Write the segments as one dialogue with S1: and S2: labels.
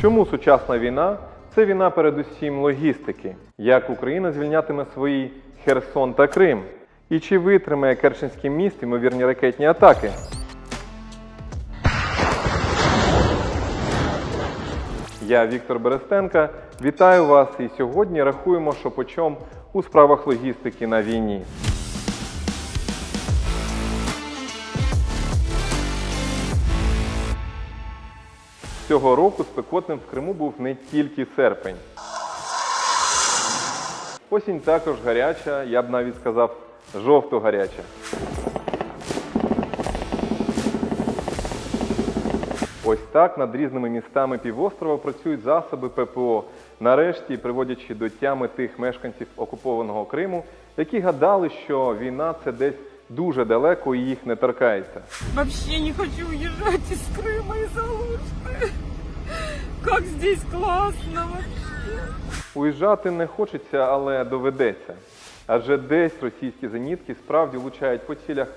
S1: Чому сучасна війна? Це війна передусім логістики. Як Україна звільнятиме свої Херсон та Крим? І чи витримає Керченський міст ймовірні ракетні атаки? Я Віктор Берестенка. Вітаю вас і сьогодні рахуємо, що почом у справах логістики на війні. Цього року спекотним в Криму був не тільки серпень. Осінь також гаряча, я б навіть сказав, жовто гаряча. Ось так над різними містами півострова працюють засоби ППО, нарешті приводячи до тями тих мешканців окупованого Криму, які гадали, що війна це десь дуже далеко і їх не торкається.
S2: Вообще не хочу уезжать из Крыма, из Алушты. Как здесь вообще.
S1: Уїжджати не хочеться, але доведеться. Адже десь російські зенітки справді влучають по цілях,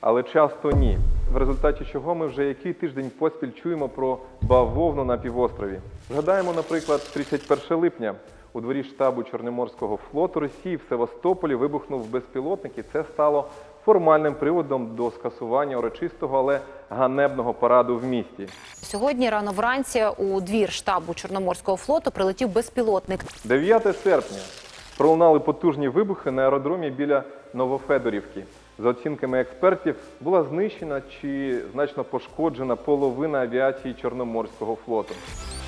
S1: але часто ні. В результаті чого ми вже який тиждень поспіль чуємо про бавовну на півострові. Згадаємо, наприклад, 31 липня у дворі штабу Чорноморського флоту Росії в Севастополі вибухнув безпілотник, і це стало формальним приводом до скасування урочистого, але ганебного параду в місті.
S3: Сьогодні рано вранці у двір штабу Чорноморського флоту прилетів безпілотник.
S1: 9 серпня пролунали потужні вибухи на аеродромі біля Новофедорівки. За оцінками експертів, була знищена чи значно пошкоджена половина авіації Чорноморського флоту. –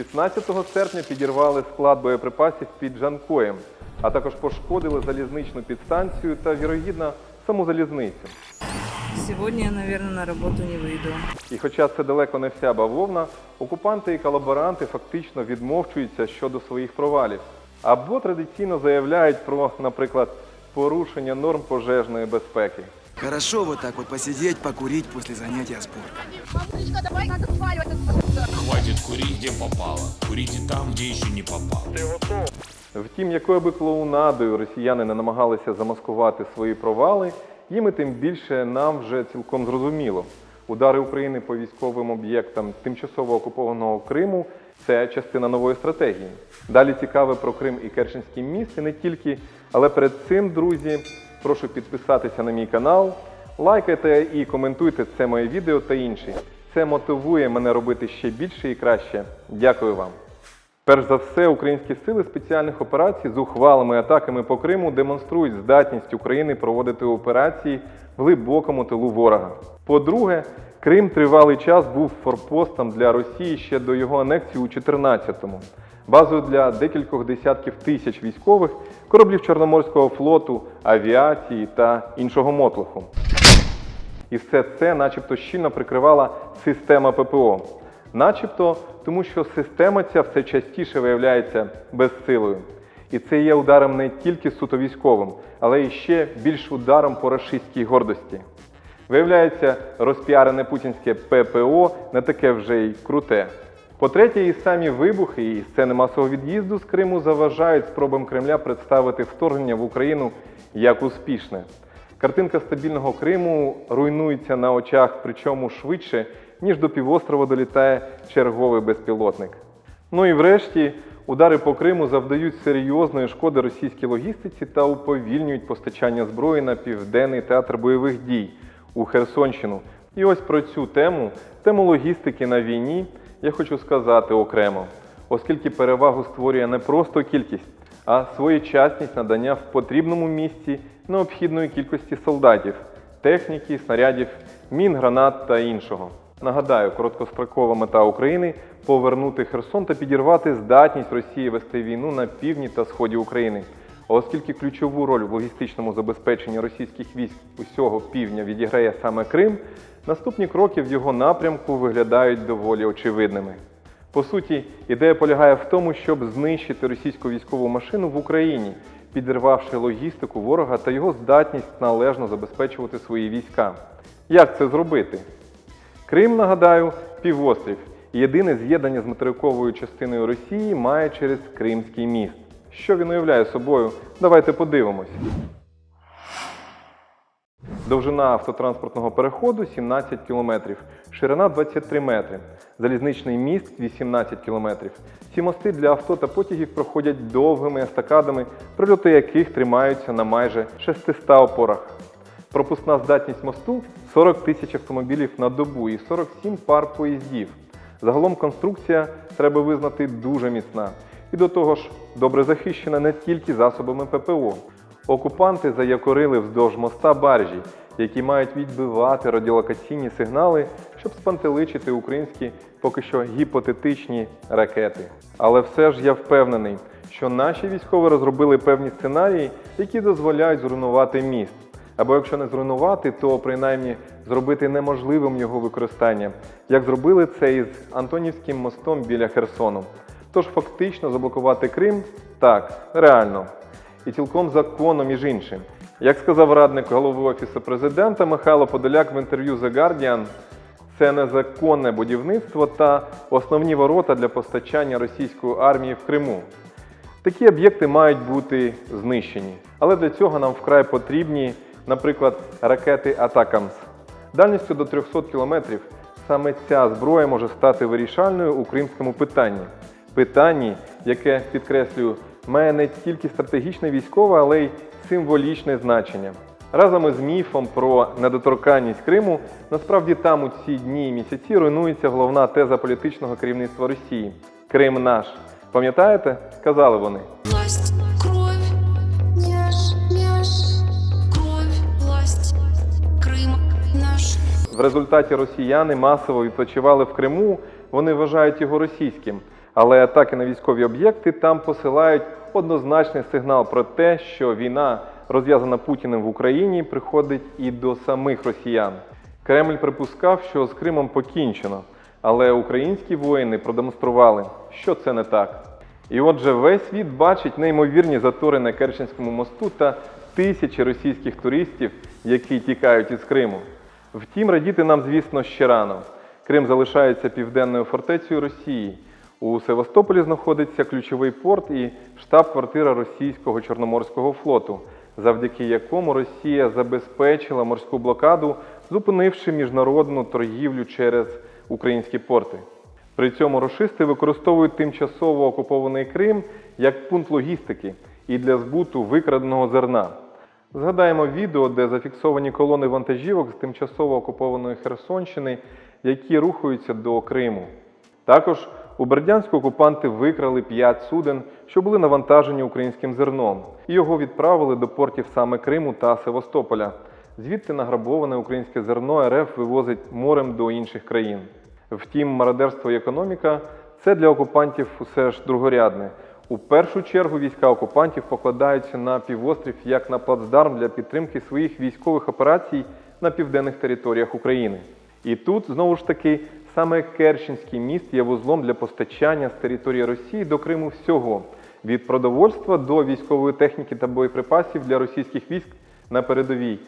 S1: 16 серпня підірвали склад боєприпасів під Жанкоєм, а також пошкодили залізничну підстанцію та, вірогідно, саму залізницю.
S2: Сегодня я, наверное, на работу не выйду.
S1: І хоча це далеко не вся бавовна, окупанти і колаборанти фактично відмовчуються щодо своїх провалів. Або традиційно заявляють про, наприклад, порушення норм пожежної безпеки.
S4: Хорошо вот так вот посидеть, покурить после занятия спортом.
S5: Мамочка, давай надо сваливать.
S6: Хватит курить, где попало. Курите там, где еще не попало.
S1: Втім, якою би клоунадою росіяни не намагалися замаскувати свої провали, їм і тим більше нам вже цілком зрозуміло. Удари України по військовим об'єктам тимчасово окупованого Криму це частина нової стратегії. Далі цікаве про Крим і Керченський міст і не тільки. Але перед цим, друзі, прошу підписатися на мій канал, лайкайте і коментуйте це моє відео та інші. Це мотивує мене робити ще більше і краще. Дякую вам. Перш за все, українські сили спеціальних операцій з ухвалими атаками по Криму демонструють здатність України проводити операції в глибокому тилу ворога. По-друге, Крим тривалий час був форпостом для Росії ще до його анексії у 14-му, базою для декількох десятків тисяч військових, кораблів Чорноморського флоту, авіації та іншого мотлоху. І все це, начебто, щільно прикривала система ППО. Начебто, тому що система ця все частіше виявляється безсилою. І це є ударом не тільки суто військовим, але і ще більш ударом по рашистській гордості. Виявляється, розпіарене путінське ППО не таке вже й круте. По-третє, і самі вибухи і сцени масового від'їзду з Криму заважають спробам Кремля представити вторгнення в Україну як успішне. Картинка стабільного Криму руйнується на очах, причому швидше, ніж до півострова долітає черговий безпілотник. Ну і врешті, удари по Криму завдають серйозної шкоди російській логістиці та уповільнюють постачання зброї на південний театр бойових дій у Херсонщину. І ось про цю тему, тему логістики на війні, я хочу сказати окремо, оскільки перевагу створює не просто кількість, а своєчасність надання в потрібному місці необхідної кількості солдатів, техніки, снарядів, мін, гранат та іншого. Нагадаю, короткострокова мета України повернути Херсон та підірвати здатність Росії вести війну на півдні та сході України. Оскільки ключову роль в логістичному забезпеченні російських військ усього півдня відіграє саме Крим, наступні кроки в його напрямку виглядають доволі очевидними. По суті, ідея полягає в тому, щоб знищити російську військову машину в Україні, підірвавши логістику ворога та його здатність належно забезпечувати свої війська. Як це зробити? Крим, нагадаю, півострів. Єдине з'єднання з материковою частиною Росії має через Кримський міст. Що він уявляє собою? Давайте подивимось. Довжина автотранспортного переходу 17 кілометрів, ширина 23 метри, залізничний міст 18 кілометрів. Ці мости для авто та потягів проходять довгими естакадами, прильоти яких тримаються на майже 600 опорах. Пропускна здатність мосту 40 тисяч автомобілів на добу і 47 пар поїздів. Загалом конструкція треба визнати дуже міцна. І до того ж, добре захищена не тільки засобами ППО. Окупанти заякорили вздовж моста баржі, які мають відбивати радіолокаційні сигнали, щоб спантеличити українські поки що гіпотетичні ракети. Але все ж я впевнений, що наші військові розробили певні сценарії, які дозволяють зруйнувати міст. Або якщо не зруйнувати, то принаймні зробити неможливим його використання, як зробили це із Антонівським мостом біля Херсону. Тож фактично заблокувати Крим так, реально. І цілком законно, між іншим. Як сказав радник голови Офісу президента Михайло Подоляк в інтерв'ю The Guardian, це незаконне будівництво та основні ворота для постачання російської армії в Криму. Такі об'єкти мають бути знищені. Але для цього нам вкрай потрібні, наприклад, ракети Атакамс. Дальністю до 300 кілометрів саме ця зброя може стати вирішальною у кримському питанні. Питанні, яке, підкреслюю, має не тільки стратегічне військове, але й символічне значення. Разом із міфом про недоторканність Криму, насправді там у ці дні і місяці руйнується головна теза політичного керівництва Росії Крим наш. Пам'ятаєте? Казали вони.
S7: Власть, няш, кровь, власть, Крым наш.
S1: В результаті росіяни масово відпочивали в Криму, вони вважають його російським. Але атаки на військові об'єкти там посилають однозначний сигнал про те, що війна, розв'язана Путіним в Україні, приходить і до самих росіян. Кремль припускав, що з Кримом покінчено, але українські воїни продемонстрували, що це не так. І отже, весь світ бачить неймовірні затори на Керченському мосту та тисячі російських туристів, які тікають із Криму. Втім, радіти нам, звісно, ще рано. Крим залишається південною фортецею Росії. У Севастополі знаходиться ключовий порт і штаб-квартира російського Чорноморського флоту, завдяки якому Росія забезпечила морську блокаду, зупинивши міжнародну торгівлю через українські порти. При цьому рашисти використовують тимчасово окупований Крим як пункт логістики і для збуту викраденого зерна. Згадаємо відео, де зафіксовані колони вантажівок з тимчасово окупованої Херсонщини, які рухаються до Криму. Також у Бердянську окупанти викрали 5 суден, що були навантажені українським зерном, і його відправили до портів саме Криму та Севастополя. Звідти награбоване українське зерно РФ вивозить морем до інших країн. Втім, мародерство і економіка це для окупантів усе ж другорядне. У першу чергу війська окупантів покладаються на півострів як на плацдарм для підтримки своїх військових операцій на південних територіях України. І тут знову ж таки саме Керченський міст є вузлом для постачання з території Росії до Криму всього від продовольства до військової техніки та боєприпасів для російських військ на передовій.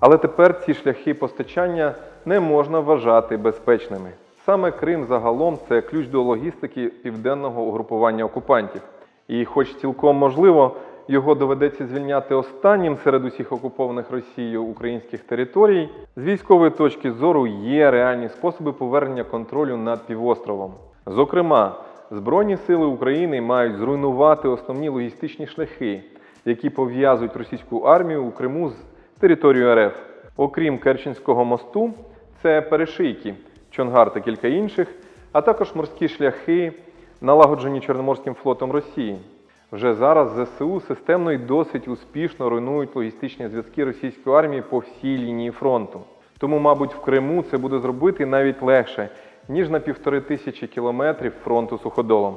S1: Але тепер ці шляхи постачання не можна вважати безпечними. Саме Крим загалом це ключ до логістики південного угрупування окупантів. І, хоч цілком можливо, його доведеться звільняти останнім серед усіх окупованих Росією українських територій, з військової точки зору є реальні способи повернення контролю над півостровом. Зокрема, Збройні сили України мають зруйнувати основні логістичні шляхи, які пов'язують російську армію у Криму з територією РФ. Окрім Керченського мосту, це перешийки, Чонгар та кілька інших, а також морські шляхи, налагоджені Чорноморським флотом Росії. Вже зараз ЗСУ системно і досить успішно руйнують логістичні зв'язки російської армії по всій лінії фронту. Тому, мабуть, в Криму це буде зробити навіть легше, ніж на півтори тисячі кілометрів фронту суходолом.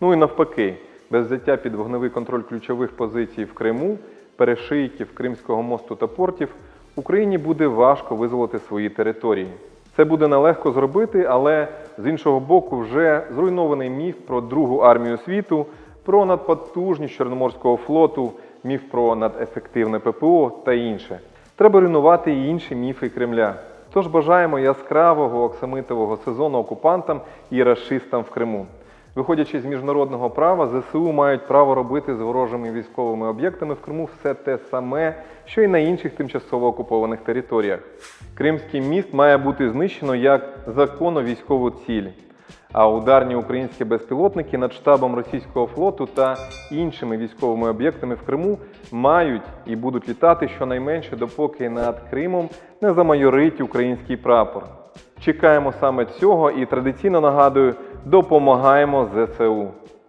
S1: Ну і навпаки, без взяття під вогневий контроль ключових позицій в Криму, перешийків Кримського мосту та портів, Україні буде важко визволити свої території. Це буде нелегко зробити, але з іншого боку, вже зруйнований міф про другу армію світу, про надпотужність Чорноморського флоту, міф про надефективне ППО та інше. Треба руйнувати і інші міфи Кремля. Тож бажаємо яскравого оксамитового сезону окупантам і расистам в Криму. Виходячи з міжнародного права, ЗСУ мають право робити з ворожими військовими об'єктами в Криму все те саме, що й на інших тимчасово окупованих територіях. Кримський міст має бути знищено як законно військову ціль. А ударні українські безпілотники над штабом російського флоту та іншими військовими об'єктами в Криму мають і будуть літати щонайменше, допоки над Кримом не замайорить український прапор. Чекаємо саме цього і традиційно нагадую, допомагаємо ЗСУ.